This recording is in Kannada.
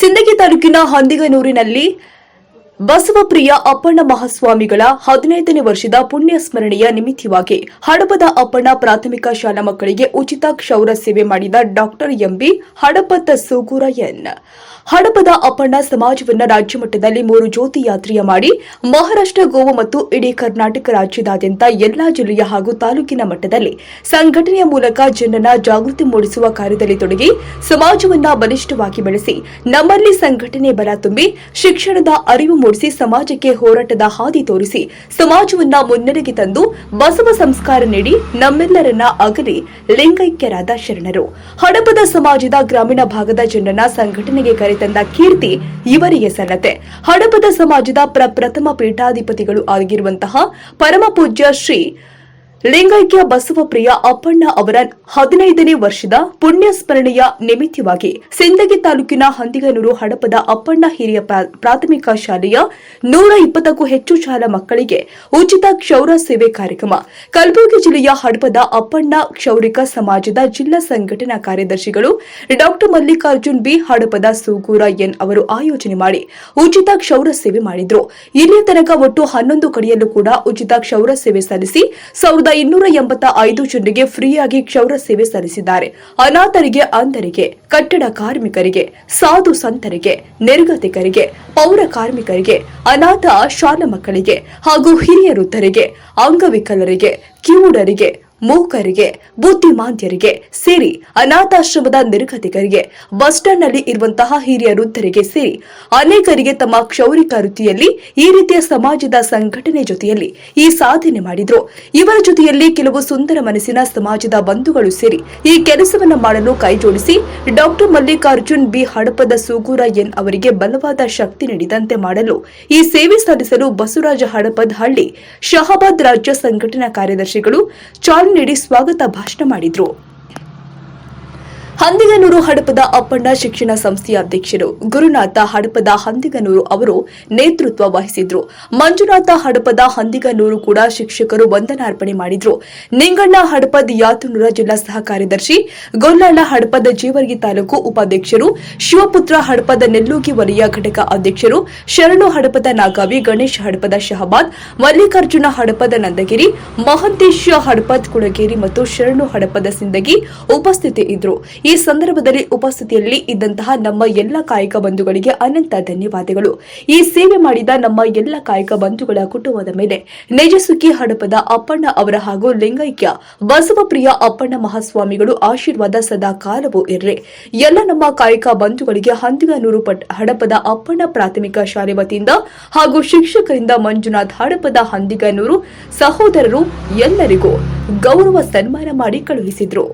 ಸಿಂದಗಿ ತಾಲೂಕಿನ ಹಂದಿಗನೂರಿನಲ್ಲಿ ಬಸವಪ್ರಿಯ ಅಪ್ಪಣ್ಣ ಮಹಾಸ್ವಾಮಿಗಳ ಹದಿನೈದನೇ ವರ್ಷದ ಪುಣ್ಯ ಸ್ಮರಣೆಯ ನಿಮಿತ್ತವಾಗಿ ಹಡಪದ ಅಪ್ಪಣ್ಣ ಪ್ರಾಥಮಿಕ ಶಾಲಾ ಮಕ್ಕಳಿಗೆ ಉಚಿತ ಕ್ಷೌರ ಸೇವೆ ಮಾಡಿದ doctor M B Hadapada Sugur N Hadapada Appanna ಸಮಾಜವನ್ನು ರಾಜ್ಯ ಮಟ್ಟದಲ್ಲಿ ಮೂರು ಜ್ಯೋತಿ ಯಾತ್ರೆಯ ಮಾಡಿ ಮಹಾರಾಷ್ಟ್ರ, ಗೋವಾ ಮತ್ತು ಇಡೀ ಕರ್ನಾಟಕ ರಾಜ್ಯದಾದ್ಯಂತ ಎಲ್ಲಾ ಜಿಲ್ಲೆಯ ಹಾಗೂ ತಾಲೂಕಿನ ಮಟ್ಟದಲ್ಲಿ ಸಂಘಟನೆಯ ಮೂಲಕ ಜನರನ್ನ ಜಾಗೃತಿ ಮೂಡಿಸುವ ಕಾರ್ಯದಲ್ಲಿ ತೊಡಗಿ ಸಮಾಜವನ್ನ ಬಲಿಷ್ಠವಾಗಿ ಬೆಳೆಸಿ ನಮ್ಮಲ್ಲಿ ಸಂಘಟನೆ ಬಲ ತುಂಬಿ ಶಿಕ್ಷಣದ ಅರಿವು ಮೂಡಿಸಿ ಸಮಾಜಕ್ಕೆ ಹೋರಾಟದ ಹಾದಿ ತೋರಿಸಿ ಸಮಾಜವನ್ನ ಮುನ್ನಡೆಗೆ ತಂದು ಬಸವ ಸಂಸ್ಕಾರ ನೀಡಿ ನಮ್ಮೆಲ್ಲರನ್ನ ಅಗಲಿ ಲಿಂಗೈಕ್ಯರಾದ ಶರಣರು. ಹಡಪದ ಸಮಾಜದ ಗ್ರಾಮೀಣ ಭಾಗದ ಜನರನ್ನ ಸಂಘಟನೆಗೆ ಕರೆತಂದ ಕೀರ್ತಿ ಇವರಿಗೆ ಸಲ್ಲತೆ ಹಡಪದ ಸಮಾಜದ ಪ್ರಪ್ರಥಮ ಪೀಠಾಧಿಪತಿಗಳು ಆಗಿರುವಂತಹ ಪರಮಪೂಜ್ಯ ಶ್ರೀ ಲಿಂಗೈಕ್ಯ ಬಸವಪ್ರಿಯ ಅಪ್ಪಣ್ಣ ಅವರ ಹದಿನೈದನೇ ವರ್ಷದ ಪುಣ್ಯ ಸ್ಮರಣೆಯ ನಿಮಿತ್ತವಾಗಿ ಸಿಂದಗಿ ತಾಲೂಕಿನ ಹಂದಿಗನೂರು ಹಡಪದ ಅಪ್ಪಣ್ಣ ಹಿರಿಯ ಪ್ರಾ- ಪ್ರಾಥಮಿಕ ಶಾಲೆಯ ನೂರ ಇಪ್ಪತ್ತಕ್ಕೂ ಹೆಚ್ಚು ಶಾಲಾ ಮಕ್ಕಳಿಗೆ ಉಚಿತ ಕ್ಷೌರ ಸೇವೆ ಕಾರ್ಯಕ್ರಮ. ಕಲಬುರಗಿ ಜಿಲ್ಲೆಯ ಹಡಪದ ಅಪ್ಪಣ್ಣ ಕ್ಷೌರಿಕ ಸಮಾಜದ ಜಿಲ್ಲಾ ಸಂಘಟನಾ ಕಾರ್ಯದರ್ಶಿಗಳು doctor Mallikarjun B Hadapada Sugur N ಅವರು ಆಯೋಜನೆ ಮಾಡಿ ಉಚಿತ ಕ್ಷೌರ ಸೇವೆ ಮಾಡಿದ್ರು. ಇಲ್ಲಿಯ ತನಕ ಒಟ್ಟು ಹನ್ನೊಂದು ಕಡೆಯಲ್ಲೂ ಕೂಡ ಉಚಿತ ಕ್ಷೌರ ಸೇವೆ ಸಲ್ಲಿಸಿ ಸಾವಿರದ ಇನ್ನೂರ ಎಂಬತ್ತ ಐದು ಜನರಿಗೆ ಫ್ರೀಯಾಗಿ ಕ್ಷೌರ ಸೇವೆ ಸಲ್ಲಿಸಿದ್ದಾರೆ. ಅನಾಥರಿಗೆ, ಅಂಧರಿಗೆ, ಕಟ್ಟಡ ಕಾರ್ಮಿಕರಿಗೆ, ಸಾಧು ಸಂತರಿಗೆ, ನಿರ್ಗತಿಕರಿಗೆ, ಪೌರ ಕಾರ್ಮಿಕರಿಗೆ, ಅನಾಥ, ಶಾಲಾ ಮಕ್ಕಳಿಗೆ ಹಾಗೂ ಹಿರಿಯ ವೃದ್ಧರಿಗೆ, ಅಂಗವಿಕಲರಿಗೆ, ಕಿವುಡರಿಗೆ ಮೂಕರಿಗೆ, ಬುದ್ಧಿಮಾಂದ್ಯರಿಗೆ ಸೇರಿ, ಅನಾಥಾಶ್ರಮದ ನಿರ್ಗತಿಕರಿಗೆ, ಬಸ್ ಸ್ಟ್ಯಾಂಡ್ನಲ್ಲಿ ಇರುವಂತಹ ಹಿರಿಯ ವೃದ್ಧರಿಗೆ ಸೇರಿ, ಅನೇಕರಿಗೆ ತಮ್ಮ ಕ್ಷೌರಿಕ ವೃತ್ತಿಯಲ್ಲಿ ಈ ರೀತಿಯ ಸಮಾಜದ ಸಂಘಟನೆ ಜೊತೆಯಲ್ಲಿ ಈ ಸಾಧನೆ ಮಾಡಿದ್ರು. ಇವರ ಜೊತೆಯಲ್ಲಿ ಕೆಲವು ಸುಂದರ ಮನಸ್ಸಿನ ಸಮಾಜದ ಬಂಧುಗಳು ಸೇರಿ ಈ ಕೆಲಸವನ್ನು ಮಾಡಲು ಕೈಜೋಡಿಸಿ doctor Mallikarjun B. Hadapada Sugur N. ಅವರಿಗೆ ಬಲವಾದ ಶಕ್ತಿ ನೀಡಿದಂತೆ ಮಾಡಲು ಈ ಸೇವೆ ಸಲ್ಲಿಸಲು ಬಸವರಾಜ ಹಡಪದ್ ಹಳ್ಳಿ, ಶಹಾಬಾದ್ ರಾಜ್ಯ ಸಂಘಟನಾ ಕಾರ್ಯದರ್ಶಿಗಳು ನೀಡಿ ಸ್ವಾಗತ ಭಾಷಣ ಮಾಡಿದ್ರು. ಹಂದಿಗನೂರು ಹಡಪದ ಅಪ್ಪಣ್ಣ ಶಿಕ್ಷಣ ಸಂಸ್ಥೆಯ ಅಧ್ಯಕ್ಷರು ಗುರುನಾಥ ಹಡಪದ ಹಂದಿಗನೂರು ಅವರು ನೇತೃತ್ವ ವಹಿಸಿದ್ರು. ಮಂಜುನಾಥ ಹಡಪದ ಹಂದಿಗನೂರು ಕೂಡ ಶಿಕ್ಷಕರು ವಂದನಾರ್ಪಣೆ ಮಾಡಿದ್ರು. ನಿಂಗಣ್ಣ ಹಡಪದ್ ಯಾತನೂರ ಜಿಲ್ಲಾ ಸಹ ಕಾರ್ಯದರ್ಶಿ ಗೊಲ್ಲಾಳ ಹಡಪದ ಜೀವರ್ಗಿ ತಾಲೂಕು ಉಪಾಧ್ಯಕ್ಷರು, ಶಿವಪುತ್ರ ಹಡಪದ ನೆಲ್ಲೂಗಿ ವಲಯ ಘಟಕ ಅಧ್ಯಕ್ಷರು, ಶರಣು ಹಡಪದ ನಾಗಾವಿ, ಗಣೇಶ್ ಹಡಪದ ಶಹಬಾದ್, ಮಲ್ಲಿಕಾರ್ಜುನ ಹಡಪದ ನಂದಗಿರಿ, ಮಹಂತೇಶ ಹಡಪದ್ ಕುಳಗೇರಿ ಮತ್ತು ಶರಣು ಹಡಪದ ಸಿಂದಗಿ ಉಪಸ್ಥಿತಿ ಇದ್ರು. ಈ ಸಂದರ್ಭದಲ್ಲಿ ಉಪಸ್ಥಿತಿಯಲ್ಲಿ ಇದ್ದಂತಹ ನಮ್ಮ ಎಲ್ಲ ಕಾಯಕ ಬಂಧುಗಳಿಗೆ ಅನಂತ ಧನ್ಯವಾದಗಳು. ಈ ಸೇವೆ ಮಾಡಿದ ನಮ್ಮ ಎಲ್ಲ ಕಾಯಕ ಬಂಧುಗಳ ಕುಟುಂಬದ ಮೇಲೆ ನಿಜಸುಖಿ ಹಡಪದ ಅಪ್ಪಣ್ಣ ಅವರ ಹಾಗೂ ಲಿಂಗೈಕ್ಯ ಬಸವಪ್ರಿಯ ಅಪ್ಪಣ್ಣ ಮಹಾಸ್ವಾಮಿಗಳು ಆಶೀರ್ವಾದ ಸದಾ ಕಾಲವೂ ಇರಲಿ ಎಲ್ಲ ನಮ್ಮ ಕಾಯಕ ಬಂಧುಗಳಿಗೆ ಹಂದಿಗನೂರು ಹಡಪದ ಅಪ್ಪಣ್ಣ ಪ್ರಾಥಮಿಕ ಶಾಲೆ ವತಿಯಿಂದ ಹಾಗೂ ಶಿಕ್ಷಕರಿಂದ ಮಂಜುನಾಥ್ ಹಡಪದ ಹಂದಿಗನೂರು ಸಹೋದರರು ಎಲ್ಲರಿಗೂ ಗೌರವ ಸನ್ಮಾನ ಮಾಡಿ ಕಳುಹಿಸಿದ್ರು.